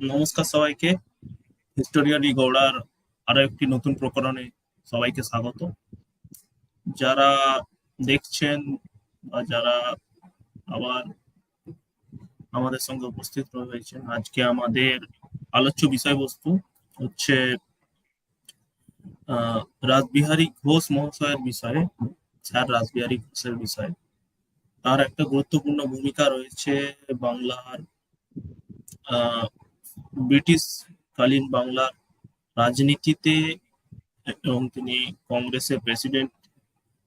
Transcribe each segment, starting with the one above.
নমস্কার সবাইকে। হিস্টোরিয়ানি গৌড়ার আরও একটি নতুন প্রকরণে সবাইকে স্বাগত। যারা দেখছেন বা যারা আবার আমাদের সঙ্গে উপস্থিত রয়েছেন আজকে আমাদের আলোচ্য বিষয়বস্তু হচ্ছে আহ, রাসবিহারী ঘোষ মহাশয়ের বিষয়ে স্যার রাসবিহারী ঘোষের বিষয়ে। তার একটা গুরুত্বপূর্ণ ভূমিকা রয়েছে বাংলার ব্রিটিশ কালীন বাংলার রাজনীতিতে এবং তিনি কংগ্রেসের প্রেসিডেন্ট,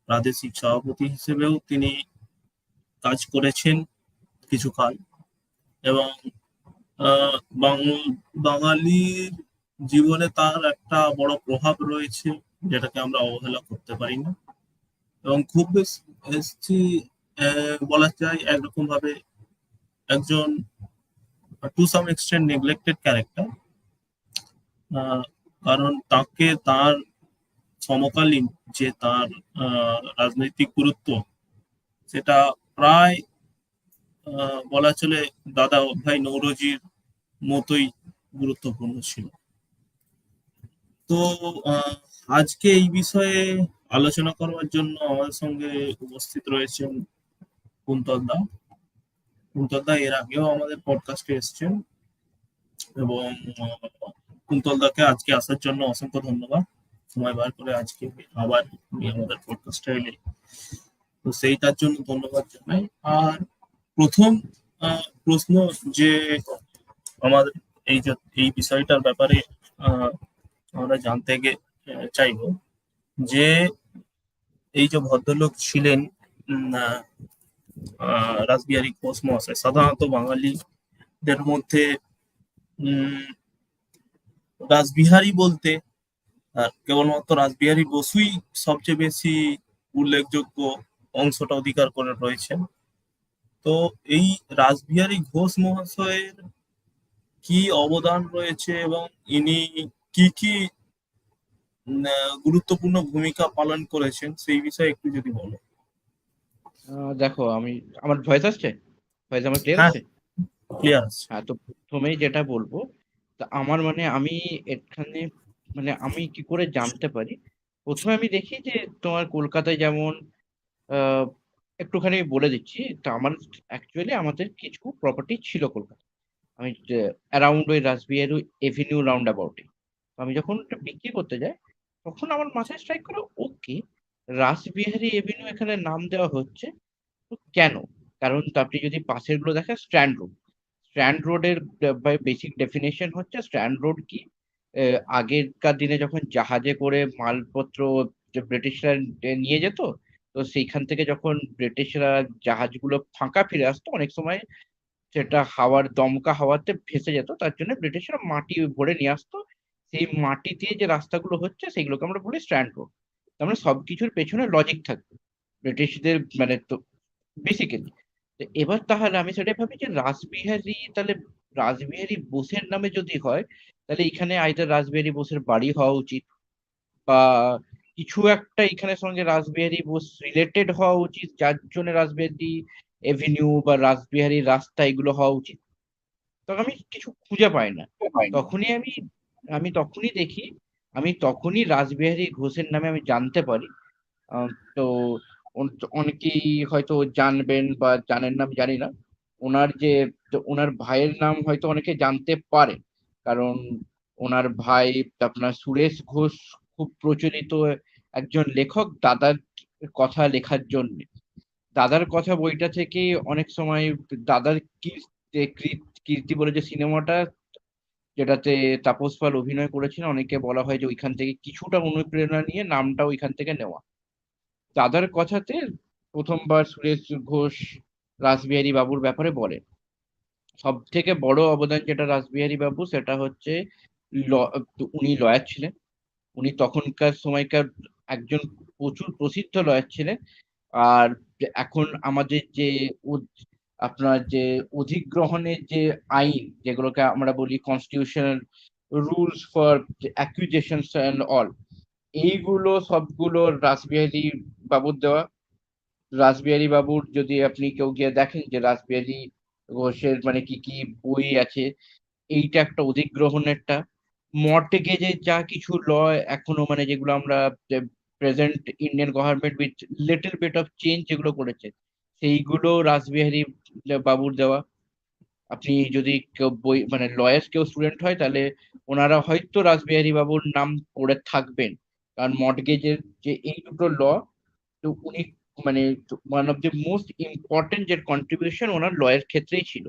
প্রাদেশিক সভাপতি হিসেবেও তিনি কাজ করেছেন কিছুকাল। এবং বাঙালির জীবনে তার একটা বড় প্রভাব রয়েছে যেটাকে আমরা অবহেলা করতে পারি না। এবং খুব বেশি বলা যায় একরকম ভাবে একজন to some extent neglected character কারণ তাকে তার সমকালীন যে তার রাজনৈতিক গুরুত্ব, সেটা প্রায় বলা চলে দাদা ভাই নৌরজির মতোই গুরুত্বপূর্ণ ছিল। তো আজকে এই বিষয়ে আলোচনা করবার জন্য আমাদের সঙ্গে উপস্থিত রয়েছেন কুন্তল দা। কুন্তল দা এর আগেও আমাদের পডকাস্টে এসেছেন। এবং আহ, কুন্তল আজকে আসার জন্য অসংখ্য ধন্যবাদ। সময় বার করে আজকে আবার উনি আমাদের পডকাস্টে এলে তো সেইটার জন্য ধন্যবাদ জানাই। আর প্রথম প্রশ্ন যে আমাদের এই যে এই বিষয়টার ব্যাপারে আমরা জানতে গে চাইব যে এই যে ভদ্রলোক ছিলেন রাসবিহারী ঘোষ মহাশয়। সাধারণত বাঙালিদের মধ্যে রাসবিহারী বলতে, আর কেবলমাত্র রাসবিহারী বসুই সবচেয়ে বেশি উল্লেখযোগ্য অংশটা অধিকার করে রয়েছেন। তো এই রাসবিহারী ঘোষ মহাশয়ের কি অবদান রয়েছে এবং ইনি কি কি গুরুত্বপূর্ণ ভূমিকা পালন করেছেন সেই বিষয়ে একটু যদি বলো। দেখো আমি আমার ভয়েস আসছে? ভয়েস আমার ক্লিয়ার। আছে? ক্লিয়ার আছে। হ্যাঁ তো প্রথমেই যেটা বলব তা আমার মানে আমি এখানে মানে আমি কি করে জানতে পারি? প্রথমে আমি দেখি যে তোমার কলকাতায় যেমন একটুখানি বলে দিচ্ছি তা আমার অ্যাকচুয়ালি আমাদের কিছু প্রপার্টি ছিল কলকাতা আমি অ্যারাউন্ড ওই রাসবিহারী এভিনিউ রাউন্ড অ্যাবাউটে আমি যখন বিক্রি করতে যাই তখন আমার মাথায় স্ট্রাইক করে ওকে রাসবিহারী এভিনিউ এখানে নাম দেওয়া হচ্ছে কেন? কারণ আপনি যদি পাশেরগুলো দেখেন স্ট্র্যান্ড রোড স্ট্র্যান্ড রোডের বেসিক ডেফিনেশন হচ্ছে স্ট্র্যান্ড রোড কি? আগেরকার দিনে যখন জাহাজে করে মালপত্র ব্রিটিশরা নিয়ে যেত, তো সেইখান থেকে যখন ব্রিটিশরা জাহাজগুলো ফাঁকা ফিরে আসতো, অনেক সময় সেটা হাওয়ার, দমকা হাওয়াতে ভেসে যেত, তার জন্য ব্রিটিশরা মাটি ভরে নিয়ে আসতো। সেই মাটি দিয়ে যে রাস্তাগুলো হচ্ছে সেগুলোকে আমরা বলি স্ট্র্যান্ড রোড তার মানে সবকিছুর পেছনে লজিক থাকবে। ব্রিটিশদের মানে তো বেসিক্যালি এবার তাহলে আমি সেটাই ভাবি যে রাসবিহারী তাহলে রাসবিহারী বোসের নামে যদি হয় তাহলে এখানে আইদার রাসবিহারী বোসের বাড়ি হওয়া উচিত বা কিছু একটা এখানে সঙ্গে রাসবিহারী বোস রিলেটেড হওয়া উচিত যার জন্য রাসবিহারী এভিনিউ বা রাসবিহারী রাস্তা এগুলো হওয়া উচিত। তখন আমি কিছু খুঁজে পাই না। তখনই আমি আমি তখনই দেখি আমি তখনই রাসবিহারী ঘোষের নামে আমি জানতে পারি। তো অনেকেই হয়তো জানবেন বা জানেন না, আমি জানি না। ওনার যে ওনার ভাইয়ের নাম হয়তো অনেকে জানতে পারে, কারণ ওনার ভাই, আপনার সুরেশ ঘোষ খুব প্রচলিত একজন লেখক, দাদার কথা লেখার জন্য। দাদার কথা বইটা থেকে অনেক সময় দাদার কীর্তি বলে যে সিনেমাটা যেটাতে তাপস পাল অভিনয় করেছেন অনেকে বলা হয় যে ওইখান থেকে কিছুটা অনুপ্রেরণা নিয়ে নামটা ওইখান থেকে নেওয়া। দাদার কথাতে প্রথমবার সুরেশ ঘোষ, রাসবিহারী বাবুর ব্যাপারে বলে সব থেকে বড় অবদান যেটা রাসবিহারী বাবু, সেটা হচ্ছে উনি লয়ার ছিলেন। উনি তখনকার সময়কার একজন প্রচুর প্রসিদ্ধ লয়ার ছিলেন। আর এখন আমাদের যে আপনার যে অধিগ্রহণের যে আইন, যেগুলোকে আমরা বলি constitutional rules for accusations and all এইগুলো সবগুলো রাসবিহারী বাবুর দেওয়া। রাসবিহারী বাবুর যদি আপনি কেউ গিয়ে দেখেন যে রাসবিহারী ঘোষের মানে কি কি বই আছে, এইটা একটা অধিগ্রহণেরটা। মর্টগেজের যা কিছু ল এখনও মানে যেগুলো আমরা present Indian government with little bit of change যেগুলো করেছে সেইগুলো রাসবিহারী বাবুর দেওয়া। আপনি যদি কেউ বই মানে লয়ার কেউ স্টুডেন্ট হয়, তাহলে ওনারা হয়তো রাসবিহারী বাবুর নাম পড়ে থাকবেন। কারণ মর্টগেজের যে এই দুটো ল তো উনি মানে one of the most important যে কন্ট্রিবিউশন ওনার লয়ের ক্ষেত্রেই ছিল।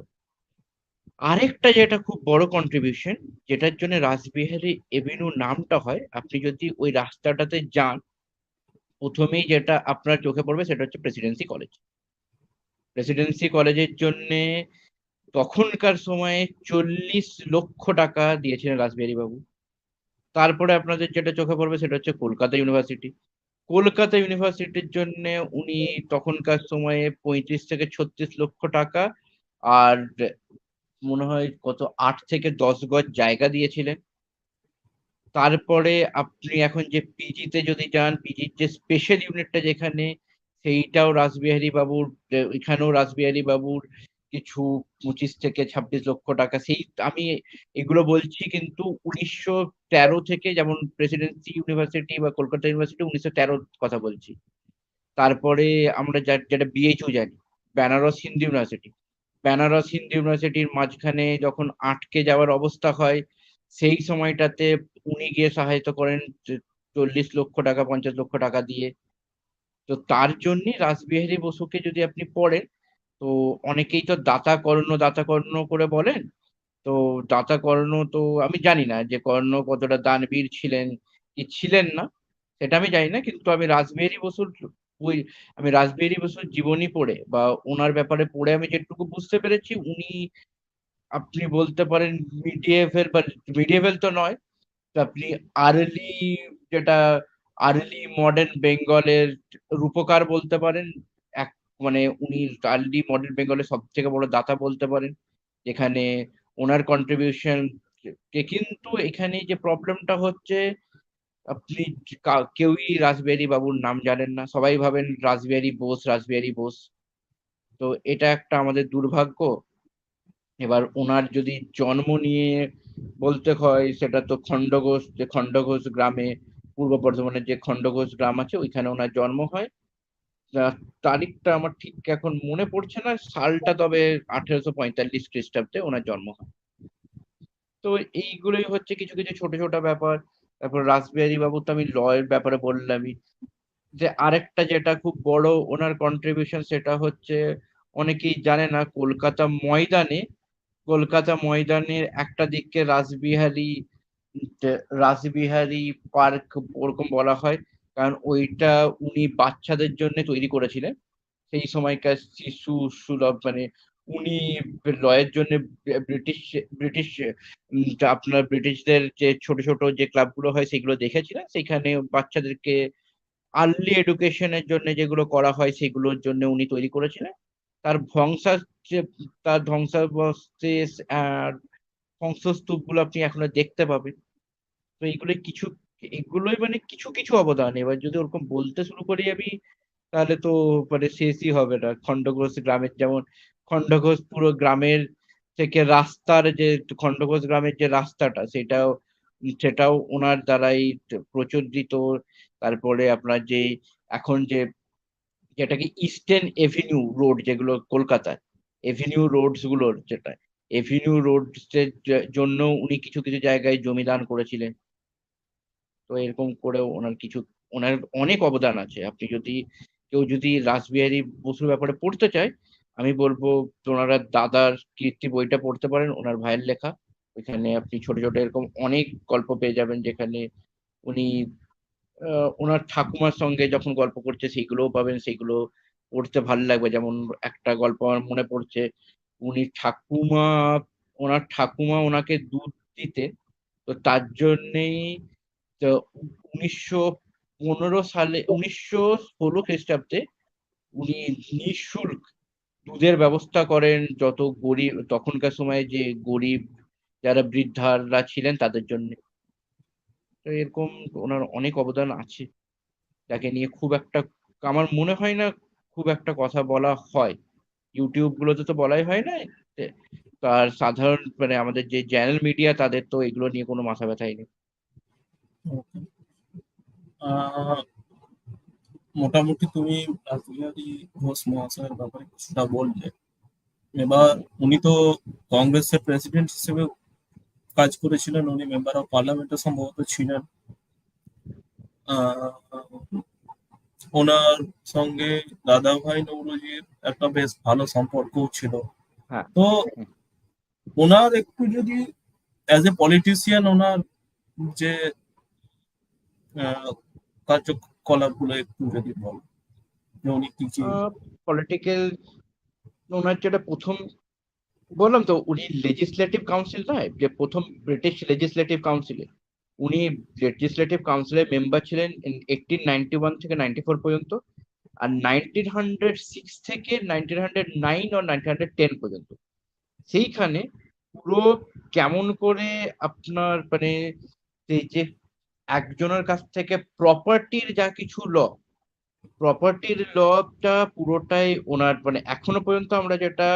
আরেকটা যেটা খুব বড় কন্ট্রিবিউশন যেটার জন্য রাসবিহারী এভিনিউ নামটা হয়, আপনি যদি ওই রাস্তাটাতে যান, প্রথমেই যেটা আপনার চোখে পড়বে সেটা হচ্ছে প্রেসিডেন্সি কলেজ প্রেসিডেন্সি কলেজের জন্যে তখনকার সময়ে চল্লিশ লক্ষ টাকা দিয়েছিলেন রাসবিহারী বাবু। তারপরে আপনাদের যেটা চোখে পড়বে সেটা হচ্ছে কলকাতা ইউনিভার্সিটি কলকাতা ইউনিভার্সিটির জন্য উনি তখনকার সময়ে পঁয়ত্রিশ থেকে ছত্রিশ লক্ষ টাকা আর মনে হয় কত আট থেকে দশ গজ জায়গা দিয়েছিলেন। তারপরে আপনি এখন যে পিজিতে যদি যান পিজির যে স্পেশাল ইউনিটটা যেখানে সেইটাও রাসবিহারী বাবুর এখানেও রাসবিহারী বাবুর কিছু পঁচিশ থেকে ছাব্বিশ লক্ষ টাকা, সেই আমি এগুলো বলছি কিন্তু উনিশশো তেরো থেকে যেমন প্রেসিডেন্সি ইউনিভার্সিটি বা কলকাতা ইউনিভার্সিটি উনিশশো তেরোর কথা বলছি। তারপরে আমরা যেটা বিএইচও জানি, বেনারস হিন্দু ইউনিভার্সিটি। বেনারস হিন্দু ইউনিভার্সিটির মাঝখানে যখন আটকে যাওয়ার অবস্থা হয়, সেই সময়টাতে উনি গিয়ে সহায়তা করেন চল্লিশ লক্ষ টাকা, পঞ্চাশ লক্ষ টাকা দিয়ে। তো তার জন্যে রাসবিহারী বসুকে যদি আপনি পড়েন, তো অনেকেই তো দাতা কর্ণ দাতা কর্ণ করে বলেন। তো দাতা কর্ণ তো আমি জানি না যে কর্ণ কতটা দানবীর ছিলেন কি ছিলেন না, সেটা আমি জানি না। কিন্তু আমি রাসবিহারী বসুর ওই, আমি রাসবিহারী বসুর জীবনী পড়ে বা ওনার ব্যাপারে পড়ে আমি যেটুকু বুঝতে পেরেছি, উনি আপনি বলতে পারেন মিডিয়েভেল বা মিডিয়েভেল তো নয় আপনি আর্লি যেটা আর্লি মডার্ন বেঙ্গলের রূপকার বলতে পারেন, এক মানে উনি আর্লি মডার্ন বেঙ্গলের সব থেকে বড় দাতা বলতে পারেন, যেখানে ওনার কন্ট্রিবিউশন কিন্তু এখানে যে প্রবলেমটা হচ্ছে, আপনি কেউই রাসবিহারী বাবুর নাম জানেন না, সবাই ভাবেন রাসবিহারী বোস রাসবিহারী বোস তো এটা একটা আমাদের দুর্ভাগ্য। এবার ওনার যদি জন্ম নিয়ে বলতে হয়, সেটা তো খণ্ডঘোষ, যে খণ্ডঘোষ গ্রামে পূর্ব বর্ধমানের যে খণ্ডঘোষ গ্রাম আছে, ওইখানে ওনার জন্ম হয়। তারিখটা আমার ঠিক এখন মনে পড়ছে না, সালটা তবে আঠেরোশো পঁয়তাল্লিশ খ্রিস্টাব্দে ওনার জন্ম হয়। তো এইগুলোই হচ্ছে কিছু কিছু ছোট ছোট ব্যাপার। তারপর রাসবিহারী বাবু তো আমি লয়ের ব্যাপারে বললামই। যে আরেকটা যেটা খুব বড় ওনার কন্ট্রিবিউশন সেটা হচ্ছে, অনেকেই জানে না, কলকাতা ময়দানে, কলকাতা ময়দানের একটা দিককে রাসবিহারী রাসবিহারী পার্ক ওরকম বলা হয়, কারণ ওইটা উনি বাচ্চাদের জন্য তৈরি করেছিলেন। সেই সময়কার শিশু সুলভ মানে উনি লয়ের জন্য ব্রিটিশ ব্রিটিশ আপনার ব্রিটিশদের যে ছোট ছোট যে ক্লাবগুলো হয় সেগুলো দেখেছিলেন। সেখানে বাচ্চাদেরকে আর্লি এডুকেশনের জন্য যেগুলো করা হয় সেগুলোর জন্য উনি তৈরি করেছিলেন। তার ধ্বংসা তার ধ্বংসাবশেষ আর ধ্বংসস্তূপগুলো আপনি এখনও দেখতে পাবেন। এইগুলো কিছু এগুলোই মানে কিছু কিছু অবদান। এবার যদি ওরকম বলতে শুরু করি আমি, তাহলে তো মানে শেষই হবে না। খণ্ডঘোষ গ্রামের যেমন, খণ্ডঘোষ পুরো গ্রামের থেকে রাস্তার যে, খণ্ডঘোষ গ্রামের যে রাস্তাটা, সেটাও সেটাও ওনার দ্বারাই প্রচলিত। তারপরে আপনার যে, এখন যে, যেটাকে ইস্টার্ন এভিনিউ রোড যেগুলো কলকাতায় এভিনিউ রোডসগুলোর যেটা এভিনিউ রোডস এর জন্য উনি কিছু কিছু জায়গায় জমি দান করেছিলেন। তো এরকম করে ওনার কিছু, ওনার অনেক অবদান আছে। আপনি যদি কেউ যদি রাসবিহারী বসুর ব্যাপারে পড়তে চায়, আমি বলব ওনারা দাদার কীর্তি বইটা পড়তে পারেন, ওনার ভাইয়ের লেখা। ওইখানে আপনি ছোট ছোট এরকম অনেক গল্প পেয়ে যাবেন যেখানে উনি ওনার ঠাকুমার সঙ্গে যখন গল্প করছে, সেইগুলোও পাবেন, সেইগুলো পড়তে ভালো লাগবে। যেমন একটা গল্প আমার মনে পড়ছে, উনি ঠাকুমা, ওনার ঠাকুমা ওনাকে দুধ দিতে, তো তার জন্যেই তো উনিশশো পনেরো সালে, উনিশশো ষোলো খ্রিস্টাব্দে উনি নিঃশুল্ক দুধের ব্যবস্থা করেন। যত গরিব, তখনকার সময়ে যে গরিব যারা বৃদ্ধারা ছিলেন তাদের জন্য। তো এরকম ওনার অনেক অবদান আছে। যাকে নিয়ে খুব একটা, আমার মনে হয় না খুব একটা কথা বলা হয়। ইউটিউব গুলোতে তো বলাই হয় না। আর সাধারণ মানে আমাদের যে চ্যানেল মিডিয়া, তাদের তো এগুলো নিয়ে কোনো মাথা ব্যথাই নেই। মোটামুটি তুমি রাসবিহারী ঘোষ মহাশয়ের ব্যাপারে কিছুটা বললে। এবার উনি তো কংগ্রেসের প্রেসিডেন্ট হিসেবে কাজ করেছিলেন উনি মেম্বার অফ পার্লামেন্টে সম্ভবত ছিলেন। ওনার সঙ্গে দাদাভাই নৌরজির একটা বেশ ভালো সম্পর্ক ছিল। হ্যাঁ। তো ওনার একটু যদি অ্যাজ এ পলিটিশিয়ান ওনার যে কার্যকলাপগুলো একটু যদি বল উনি কি পলিটিক্যাল ওনার যেটা প্রথম বললাম তো, উনি লেজিসলেটিভ কাউন্সিল নয়, যে প্রথম ব্রিটিশ লেজিসলেটিভ কাউন্সিলে উনি লেজিসলেটিভ কাউন্সিলের মেম্বার ছিলেন এইটিন নাইনটি ওয়ান থেকে নাইনটি ফোর পর্যন্ত, আর নাইনটিন হান্ড্রেড সিক্স থেকে নাইনটিন হান্ড্রেড নাইন ও নাইনটিন হান্ড্রেড টেন পর্যন্ত। সেইখানে পুরো কেমন করে আপনার মানে যে একজনের কাছ থেকে প্রপার্টির যা কিছু ল প্রপার্টির লটা পুরোটাই ওনার মানে এখনও পর্যন্ত আমরা যেটা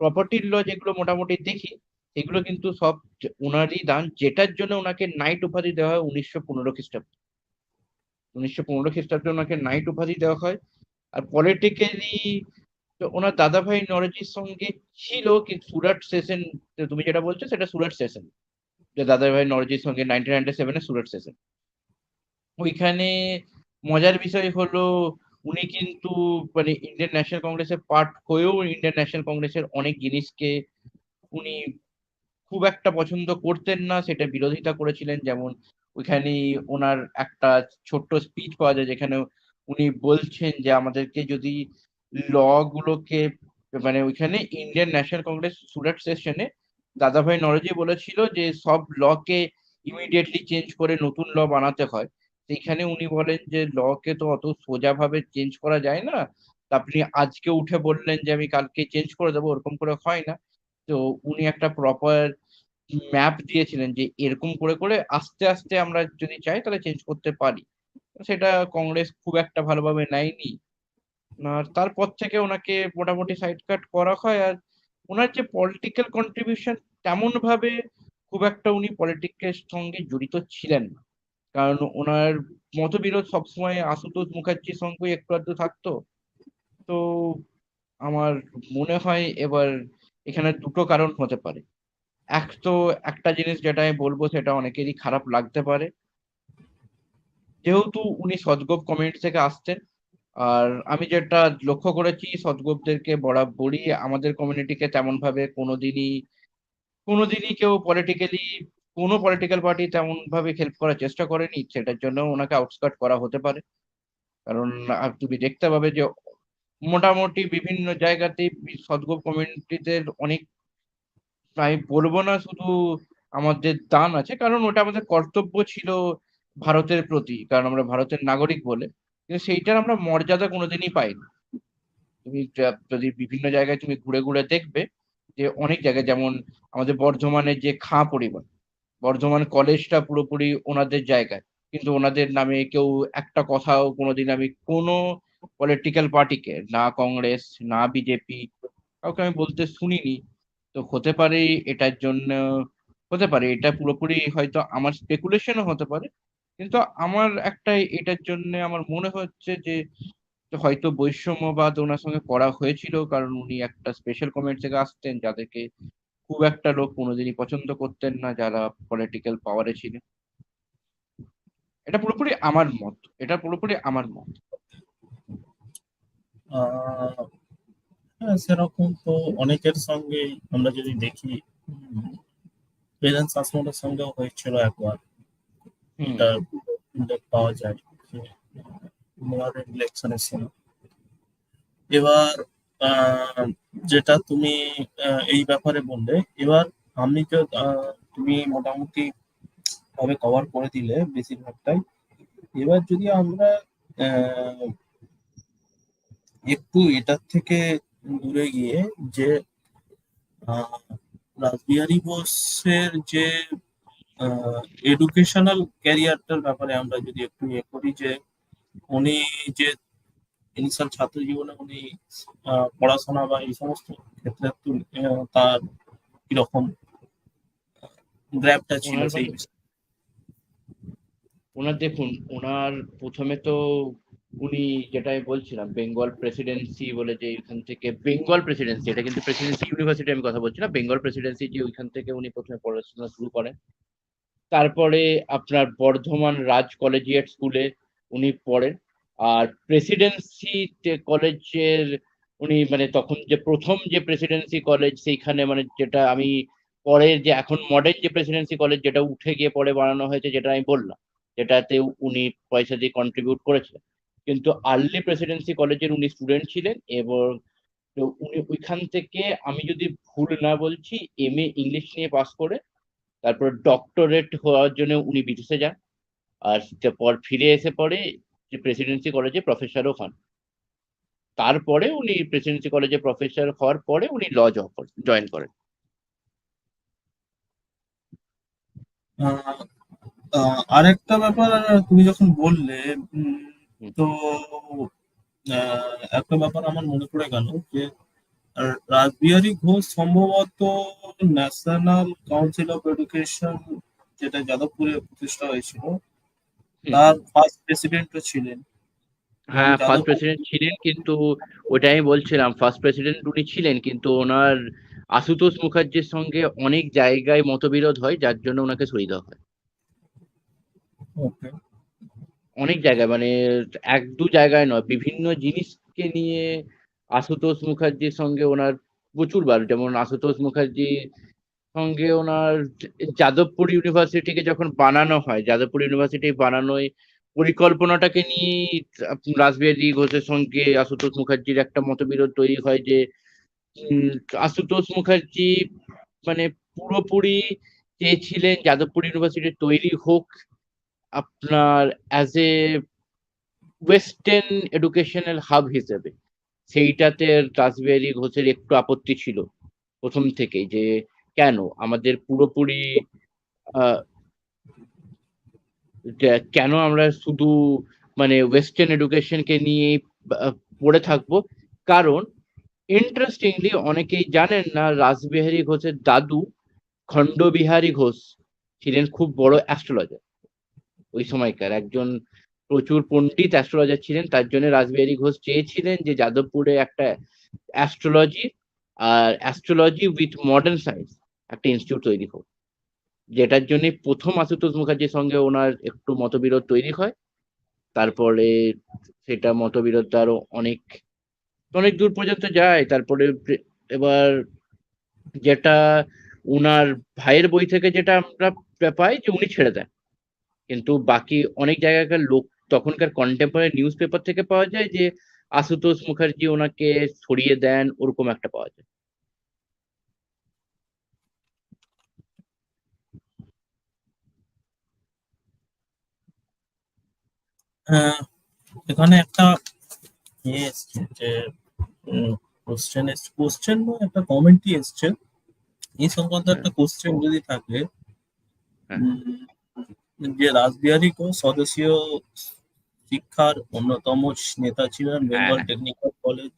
প্রপার্টির ল যেগুলো মোটামুটি দেখি, সেগুলো কিন্তু সব ওনারই দান, যেটার জন্য ওনাকে নাইট উপাধি দেওয়া হয় উনিশশো পনেরো খ্রিস্টাব্দে। উনিশশো পনেরো খ্রিস্টাব্দে ওনাকে নাইট উপাধি দেওয়া হয়। আর পলিটিক্যালি ওনার দাদাভাই নরজির সঙ্গে ছিল, কিন্তু সুরাট সেশন, তুমি যেটা বলছো সেটা সুরাট সেশন। যে দাদাভাই নরজির সঙ্গে নাইনটিন নাইনটি সেভেনে সুরাট সেশন ওইখানে মজার বিষয় হলো, উনি কিন্তু মানে ইন্ডিয়ান ন্যাশনাল কংগ্রেসের পার্ট হয়েও ইন্ডিয়ান ন্যাশনাল কংগ্রেসের অনেক জিনিসকে উনি খুব একটা পছন্দ করতেন না, সেটা বিরোধিতা করেছিলেন। যেমন ওইখানে ওনার একটা ছোট্ট স্পিচ পাওয়া যায়, যেখানে উনি বলছেন যে, আমাদেরকে যদি ল গুলোকে মানে ওইখানে ইন্ডিয়ান ন্যাশনাল কংগ্রেস সুরাট সেশনে দাদাভাই নরজি বলেছিল যে সব লকে ইমিডিয়েটলি চেঞ্জ করে নতুন ল বানাতে হয়। সেইখানে উনি বলেন যে, লকে তো অত সোজা ভাবে চেঞ্জ করা যায় না। আপনি আজকে উঠে বললেন যে, আমি কালকে চেঞ্জ করে দেবো, ওরকম করে হয় না। তো উনি একটা প্রপার ম্যাপ দিয়েছিলেন যে, এরকম করে করে আস্তে আস্তে আমরা যদি চাই তাহলে চেঞ্জ করতে পারি। সেটা কংগ্রেস খুব একটা ভালোভাবে নেয়নি। আর তারপর থেকে ওনাকে মোটামুটি সাইড কাট করা হয় আর ওনার যে পলিটিক্যাল কন্ট্রিবিউশন তেমন ভাবে খুব একটা উনি পলিটিক্সের সঙ্গে জড়িত ছিলেন না। কারণ ওনার মতবিরোধ সবসময় আশুতোষ মুখার্জির সঙ্গে একটু আধটু থাকতো। তো আমার মনে হয় এবার এখানে দুটো কারণ হতে পারে। এক তো একটা জিনিস যেটা আমি বলব সেটা অনেকেরই খারাপ লাগতে পারে। যেহেতু উনি সদগোপ কমিউনিটি থেকে আসতেন আর আমি যেটা লক্ষ্য করেছি সদগোপদেরকে বরাবরই আমাদের কমিউনিটিকে তেমন ভাবে কোনোদিনই কোনোদিনই কেউ পলিটিক্যালি কোনো পলিটিক্যাল পার্টি তেমন ভাবে হেল্প করার চেষ্টা করেনি। সেটার জন্য ওনাকে আউটস্কাট করা হতে পারে। কারণ তুমি দেখতে পাবে যে মোটামুটি বিভিন্ন জায়গাতেই সদগোপ কমিউনিটিতে অনেক আমি বলব না শুধু আমাদের দান আছে, কারণ ওটা আমাদের কর্তব্য ছিল ভারতের প্রতি। কারণ আমরা ভারতের নাগরিক বলে কিন্তু সেইটার আমরা মর্যাদা কোনোদিনই পাইনি। তুমি যদি বিভিন্ন জায়গায় তুমি ঘুরে ঘুরে দেখবে যে অনেক জায়গায় যেমন আমাদের বর্ধমানের যে খাঁ পরিবার, বর্ধমান কলেজটা পুরোপুরি ওনাদের জায়গায়, কিন্তু ওনাদের নামে কেউ একটা কথাও কোনোদিন আমি কোনো পলিটিক্যাল পার্টিকে না কংগ্রেস, না বিজেপি কাউকে আমি বলতে শুনিনি। তো হতে পারে এটার জন্য, হতে পারে এটা পুরোপুরি হয়তো আমার স্পেকুলেশনও হতে পারে কিন্তু আমার একটা এটার জন্য আমার মনে হচ্ছে যে, হয়তো বৈষম্যবাদ ওনার সঙ্গে করা হয়েছিল, কারণ উনি একটা স্পেশাল কমেন্ট থেকে আসতেন, যাদেরকে খুব একটা লোক কোনোদিনই পছন্দ করতেন না, যারা পলিটিক্যাল পাওয়ারে ছিলেন। এটা পুরোপুরি আমার মত, এটা পুরোপুরি আমার মত। হ্যাঁ সেরকম তো অনেকের সঙ্গে আমরা যদি দেখি আসমানের সঙ্গেও হয়েছিল একবার। এটা উল্লেখ পাওয়া যায়। মেয়রের ইলেকশনের সময় এবার যেটা তুমি এই ব্যাপারে বললে, এবার আমি তুমি মোটামুটি ভাবে কভার করে দিলে বেশিরভাগটাই। এবার যদি আমরা একটু এটার থেকে দূরে গিয়ে যে রাসবিহারী বোসের যে এডুকেশনাল ক্যারিয়ারটার ব্যাপারে আমরা যদি একটু ইয়ে করি যে উনি যে ইনিশিয়াল ছাত্র জীবনে উনি পড়াশোনা বা এই সমস্ত ক্ষেত্রে তার কীরকম গ্র্যাবটা ছিল সেই ওনার দেখুন ওনার প্রথমে তো উনি যেটা আমি বলছিলাম বেঙ্গল প্রেসিডেন্সি বলে যে এখান থেকে বেঙ্গল প্রেসিডেন্সি এটা কিন্তু প্রেসিডেন্সি ইউনিভার্সিটি আমি কথা বলছি না বেঙ্গল প্রেসিডেন্সি যে ওইখান থেকে উনি প্রথমে পড়াশোনা শুরু করেন। তারপরে আপনার বর্ধমান রাজ কলেজিয়েট স্কুলে উনি পড়েন। আর প্রেসিডেন্সি কলেজের উনি মানে তখন যে প্রথম যে প্রেসিডেন্সি কলেজ সেইখানে মানে যেটা আমি পরের যে এখন মডেল যে প্রেসিডেন্সি কলেজ যেটা উঠে গিয়ে পরে বানানো হয়েছে যেটা আমি বললাম, যেটাতে উনি পয়সা দিয়ে কন্ট্রিবিউট করেছিলেন। কিন্তু আর্লি প্রেসিডেন্সি কলেজের উনি স্টুডেন্ট ছিলেন এবং উনি ওইখান থেকে আমি যদি ভুল না বলছি এম এ ইংলিশ নিয়ে পাস করে তারপর ডক্টরেট হওয়ার জন্য উনি বিদেশে যান। আর পর ফিরে এসে পরে যে প্রেসিডেন্সি কলেজে প্রফেসরও হন। তারপরে উনি প্রেসিডেন্সি কলেজে প্রফেসর হওয়ার পরে উনি ল জয়েন করেন। আরেকটা ব্যাপার তুমি যখন বললে তো একটা ব্যাপার আমার মনে পড়ে গেল যে রাসবিহারী ঘোষ সম্ভবত ন্যাশনাল কাউন্সিল অফ এডুকেশন যেটা যাদবপুরে প্রতিষ্ঠা হয়েছিল তার ফার্স্ট প্রেসিডেন্টও ছিলেন। হ্যাঁ ফার্স্ট প্রেসিডেন্ট ছিলেন কিন্তু ওটাই আমি বলছিলাম ফার্স্ট প্রেসিডেন্ট উনি ছিলেন কিন্তু ওনার আশুতোষ মুখার্জির সঙ্গে অনেক জায়গায় মতবিরোধ হয় যার জন্য ওনাকে সরিয়ে দেওয়া হয়। অনেক জায়গায় মানে এক দু জায়গায় নয় বিভিন্ন জিনিসকে নিয়ে আশুতোষ মুখার্জির সঙ্গে ওনার প্রচুর বার, যেমন আশুতোষ মুখার্জির সঙ্গে ওনার যাদবপুর ইউনিভার্সিটিকে যখন বানানো হয়, যাদবপুর ইউনিভার্সিটি বানানোয় পরিকল্পনাটাকে নিয়ে রাসবিহারী ঘোষের সঙ্গে আশুতোষ মুখার্জির একটা মতবিরোধ তৈরি হয় যে আশুতোষ মুখার্জি মানে পুরোপুরি চেয়েছিলেন যাদবপুর ইউনিভার্সিটি তৈরি হোক, আপনার as a western educational hub হিসেবে। সেইটাতে রাসবিহারী ঘোষের একটু আপত্তি ছিল প্রথম থেকেই যে, কেন? আমাদের পুরোপুরি কেন আমরা শুধু মানে ওয়েস্টার্ন এডুকেশনকে নিয়ে পড়ে থাকব? কারণ ইন্টারেস্টিংলি অনেকেই জানেন না, রাসবিহারী ঘোষের দাদু খণ্ডবিহারী ঘোষ ছিলেন খুব বড় অ্যাস্ট্রোলজার ওই সময়কার একজন প্রচুর পণ্ডিত অ্যাস্ট্রোলজার ছিলেন, তার জন্য রাসবিহারী ঘোষ চেয়েছিলেন যে যাদবপুরে একটা অ্যাস্ট্রোলজি আর অ্যাস্ট্রোলজি উইথ মডার্ন সায়েন্স একটা ইনস্টিটিউট তৈরি হোক। যেটার জন্য প্রথম আশুতোষ মুখার্জির সঙ্গে ওনার একটু মতবিরোধ তৈরি হয়। তারপরে সেটা মতবিরোধ আরও অনেক অনেক দূর পর্যন্ত যায়। তারপরে এবার যেটা উনার ভাইয়ের বই থেকে যেটা আমরা পাই যে উনি ছেড়ে দেন। কিন্তু বাকি অনেক জায়গাকার লোক তখনকার কন্টেম্পোরারি নিউজ পেপার থেকে পাওয়া যায় যে আশুতোষ মুখার্জি ওনাকে সরিয়ে দেন ওরকম একটা পাওয়া যায়। আহ, এখানে একটা ইয়ে এসছে যে কোশ্চেন কোশ্চেন একটা কমেন্টই এসছে। এই সংক্রান্ত একটা কোশ্চেন যদি থাকে হ্যাঁ। উম, যে রাসবিহারী ঘোষ স্বদেশীয় শিক্ষার অন্যতম নেতা ছিলেন বেঙ্গল হ্যাঁ। টেকনিক্যাল কলেজ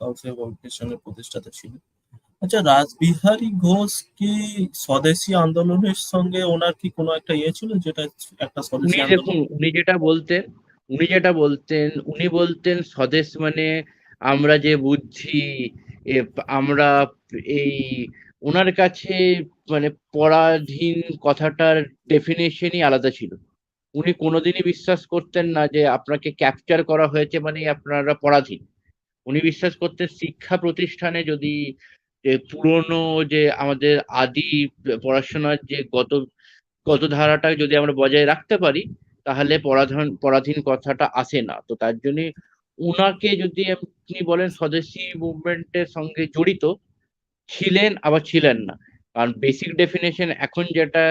কাউন্সিল অফ প্রতিষ্ঠাতা ছিলেন। আচ্ছা রাসবিহারী ঘোষ কি স্বদেশী আন্দোলনের সঙ্গে ওনার কি কোনো একটা ইয়ে ছিল যেটা একটা স্বদেশী দেখুন উনি যেটা বলতেন উনি যেটা বলতেন উনি বলতেন স্বদেশ মানে আমরা যে বুঝছি আমরা এই ওনার কাছে মানে পরাধীন কথাটার ডেফিনেশনই আলাদা ছিল। উনি কোনোদিনই বিশ্বাস করতেন না যে আপনাকে ক্যাপচার করা হয়েছে মানে আপনারা পরাধীন। উনি বিশ্বাস করতেন শিক্ষা প্রতিষ্ঠানে যদি পুরনো যে আমাদের আদি পড়াশোনার যে গত গত ধারাটা যদি আমরা বজায় রাখতে পারি, তাহলে পরাধীন পরাধীন কথাটা আসে না। তো তার জন্য উনাকে যদি আপনি বলেন স্বদেশী মুভমেন্টের সঙ্গে জড়িত, ছিলেন আবার ছিলেন না। কারণ বেসিক ডেফিনেশন এখন যেটা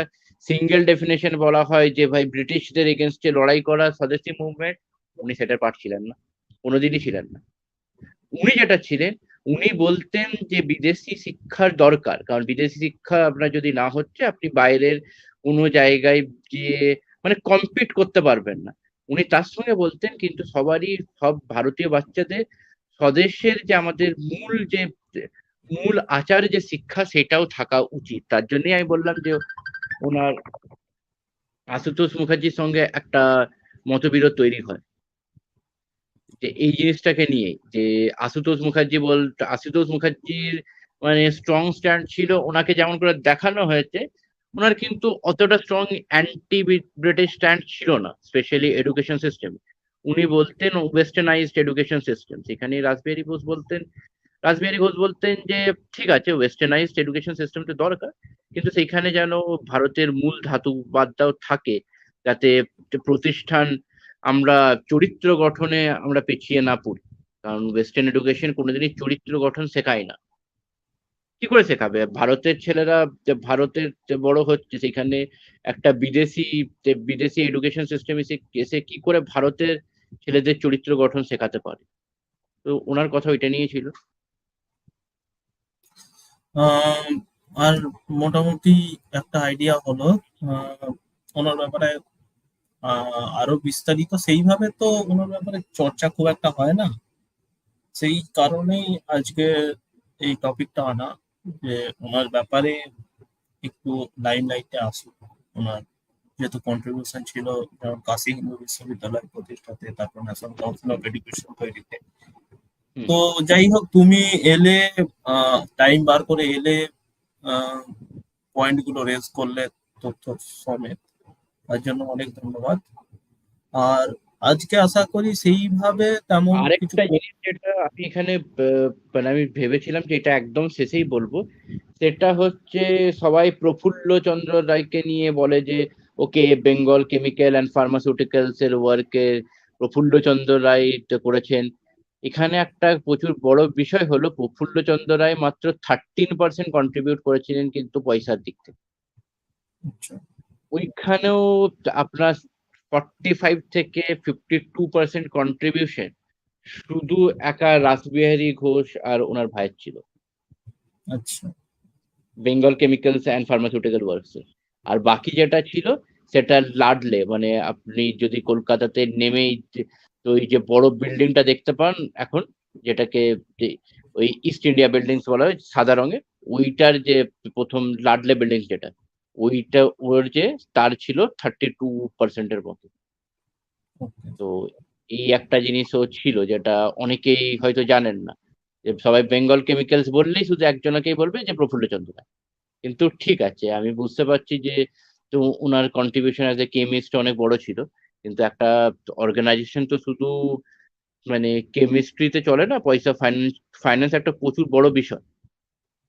সিঙ্গেল ডেফিনেশন বলা হয় যে, ভাই ব্রিটিশদের এগেনস্টে লড়াই করা স্বদেশী মুভমেন্ট উনি সেটার পার্ট ছিলেন না। কোনোদিনই ছিলেন না। উনি যেটা ছিলেন, উনি বলতেন যে, বিদেশি শিক্ষার দরকার। কারণ বিদেশি শিক্ষা আপনার যদি না হচ্ছে, আপনি বাইরের কোনো জায়গায় গিয়ে মানে কম্পিট করতে পারবেন না। উনি তার সঙ্গে বলতেন, কিন্তু সবারই, সব ভারতীয় বাচ্চাদের স্বদেশের যে আমাদের মূল যে, মূল আচার যে শিক্ষা, সেটাও থাকা উচিত। তার জন্যই আমি বললাম যে ওনার আশুতোষ মুখার্জির সঙ্গে একটা মতবিরোধ তৈরি হয়। যে এই জিনিসটাকে নিয়ে, যে আশুতোষ মুখার্জি বল, আশুতোষ মুখার্জির মানে স্ট্রং স্ট্যান্ড ছিল, ওনাকে যেমন করে দেখানো হয়েছে, ওনার কিন্তু অতটা স্ট্রং অ্যান্টি ব্রিটিশ স্ট্যান্ড ছিল না স্পেশালি এডুকেশন সিস্টেম উনি বলতেন ওয়েস্টার্নাইজড এডুকেশন সিস্টেম সেখানে রাসবিহারী ঘোষ বলতেন রাসবিহারী ঘোষ বলতেন যে, ঠিক আছে ওয়েস্টার্নাইজড এডুকেশন সিস্টেমটা দরকার, কিন্তু সেখানে যেন ভারতের মূল ধাতুবাদটাও থাকে, যাতে প্রতিষ্ঠান আমরা চরিত্র গঠনে আমরা পিছিয়ে না পড়ি। কারণ ওয়েস্টার্ন এডুকেশন কোনোদিনই চরিত্র গঠন শেখায় না। কি করে শেখাবে? ভারতের ছেলেরা যে ভারতের বড় হচ্ছে, সেখানে একটা বিদেশি বিদেশি এডুকেশন সিস্টেম এসে কি করে ভারতের ছেলেদের চরিত্র গঠন শেখাতে পারে? তো ওনার কথা ওইটা নিয়ে ছিল। আর মোটামুটি একটা আইডিয়া হলো ওনার ব্যাপারে আরও বিস্তারিত। সেইভাবে তো ওনার ব্যাপারে চর্চা খুব একটা হয় না। সেই কারণেই আজকে এই টপিকটা আনা, যে ওনার ব্যাপারে একটু লাইন লাইটে আসুক। ওনার যেহেতু কন্ট্রিবিউশন ছিল, যেমন কাশি হিন্দু বিশ্ববিদ্যালয় প্রতিষ্ঠাতে, তারপর ন্যাশনাল কাউন্সিল অফ এডুকেশন তৈরিতে। তো যাই হোক তুমি এলে টাইম বার করে এলে পয়েন্টগুলো রেজ করলে তথ্য সমেত। তার জন্য অনেক ধন্যবাদ। আর আজকে আশা করি সেইভাবে তেমন আরেকটা জিনিস যেটা আমি এখানে মানে আমি ভেবেছিলাম যে এটা একদম শেষেই বলব সেটা হচ্ছে সবাই প্রফুল্ল চন্দ্র রায়কে নিয়ে বলে যে ওকে বেঙ্গল কেমিক্যাল অ্যান্ড ফার্মাসিউটিক্যালস এর ওয়ার্কে প্রফুল্ল চন্দ্র রায় করেছেন। এখানে একটা প্রচুর বড় বিষয় হলো প্রফুল্ল চন্দ্র রায় মাত্র থার্টিন পার্সেন্ট কন্ট্রিবিউট করেছিলেন কিন্তু পয়সার দিক থেকে। আচ্ছা, ওইখানেও আপনার ফর্টি ফাইভ থেকে ফিফটি টু পার্সেন্ট কন্ট্রিবিউশন শুধু একা রাসবিহারী ঘোষ আর ওনার ভাইয়ের ছিল। আচ্ছা। Bengal chemicals and pharmaceutical works আর বাকি যেটা ছিল সেটা লাডলে মানে আপনি যদি কলকাতাতে নেমেই তো ওই যে বড় বিল্ডিংটা দেখতে পান এখন যেটাকে ওই ইস্ট ইন্ডিয়া বিল্ডিংস বলা হয় সাদা রঙের ওইটার যে প্রথম লাডলে বিল্ডিং যেটা ওইটা ওর যে তার ছিল থার্টি টু পার্সেন্টের মতো। তো এই একটা জিনিসও ছিল যেটা অনেকেই হয়তো জানেন না। যে সবাই বেঙ্গল কেমিক্যালস বললেই শুধু একজনকেই বলবে যে প্রফুল্ল চন্দ্র রায়। কিন্তু ঠিক আছে আমি বুঝতে পারছি যে তো ওনার কন্ট্রিবিউশন অ্যাজ এ কেমিস্ট অনেক বড় ছিল। কিন্তু একটা অর্গানাইজেশন তো শুধু মানে কেমিস্ট্রিতে চলে না, পয়সা ফাইন্যান্স ফাইন্যান্স একটা প্রচুর বড় বিষয়।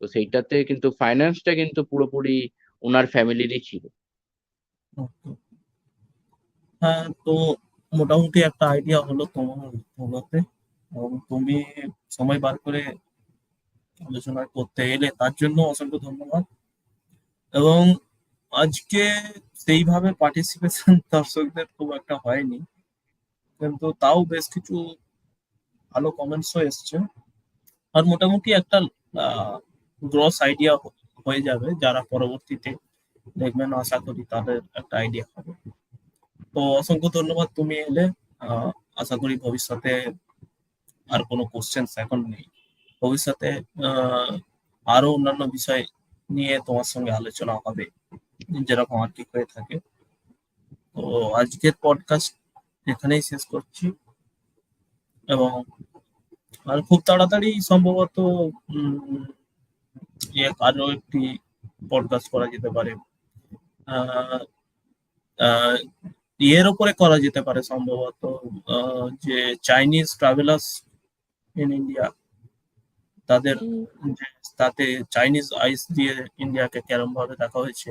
তো সেইটাতে কিন্তু ফাইন্যান্সটা কিন্তু পুরোপুরি ওনার ফ্যামিলিরই ছিল। হ্যাঁ তো মোটামুটি একটা আইডিয়া হলো তোমার হলোতে এবং তুমি সময় বার করে আলোচনা করতে এলে তার জন্য অসংখ্য ধন্যবাদ। এবং আজকে সেইভাবে পার্টিসিপেশন দর্শকদের খুব একটা হয়নি। কিন্তু তাও বেশ কিছু ভালো কমেন্টসও এসছে। আর মোটামুটি একটা গ্রস আইডিয়া হয়ে যাবে যারা পরবর্তীতে দেখবেন, আশা করি তাদের একটা আইডিয়া হবে। তো অসংখ্য ধন্যবাদ তুমি এলে। আশা করি ভবিষ্যতে আর কোনো কোশ্চেন এখন নেই। ভবিষ্যতে আরও অন্যান্য বিষয় নিয়ে তোমার সঙ্গে আলোচনা হবে। যেরকম আর কি হয়ে থাকে। তো আজকের পডকাস্ট এখানেই শেষ করছি। এবং আর খুব তাড়াতাড়ি সম্ভবত আরও একটি পডকাস্ট করা যেতে পারে। ইয়ের উপরে করা যেতে পারে সম্ভবত যে চাইনিজ ট্রাভেলার্স ইন ইন্ডিয়া তাদের তাতে চাইনিজ আইস দিয়ে ইন্ডিয়াকে কেরম ভাবে দেখা হয়েছে।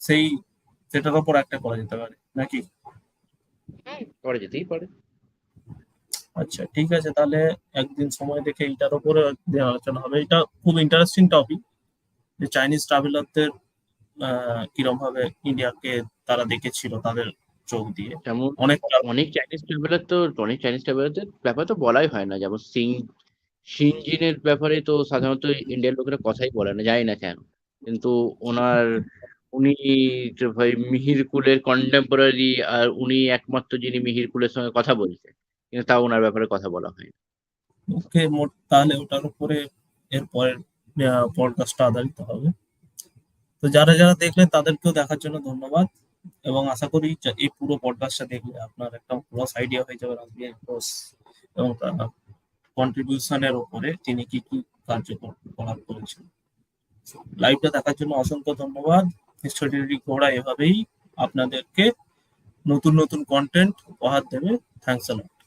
সেই সেটার উপর একটা করা যেতে পারে নাকি? করা যেতেই পারে। আচ্ছা ঠিক আছে তাহলে একদিন সময় দেখে এইটার উপরে একদিন আলোচনা হবে। এটা খুব ইন্টারেস্টিং টপিক যে চাইনিজ ট্রাভেলারদের কিরম ভাবে ইন্ডিয়াকে তারা দেখেছিল তাদের চোখ দিয়ে। অনেক অনেক চাইনিজ ট্রাভেলার তো অনেক চাইনিজ ট্রাভেলারদের ব্যাপারে তো বলাই হয় না। যেমন সিং সিনজিনের ব্যাপারে তো সাধারণত ইন্ডিয়ার লোকেরা কথাই বলে না জানি না কেন। কিন্তু ওনার উনি ভাই মিহির কুলের কন্টেম্পোরারি আর উনি একমাত্র যিনি মিহির কুলের সঙ্গে কথা বলছেন, কিন্তু তাও ওনার ব্যাপারে কথা বলা হয় ওকে, মোট তাহলে ওটার উপরে এর পরের পডকাস্টটা আধারিত হবে। তো যারা যারা দেখলেন তাদেরকেও দেখার জন্য ধন্যবাদ, এবং আশা করি এই পুরো পডকাস্টটা দেখলে আপনার একটা ক্রস আইডিয়া হয়ে যাবে রাসবিহারী ঘোষ এবং তার কন্ট্রিবিউশনের ওপরে তিনি কি কি কার্যকর করার করেছেন। লাইভটা দেখার জন্য অসংখ্য ধন্যবাদ। হিস্টোরি ঘোড়া এভাবেই আপনাদেরকে নতুন নতুন কন্টেন্ট উপহার দেবে। Thanks lot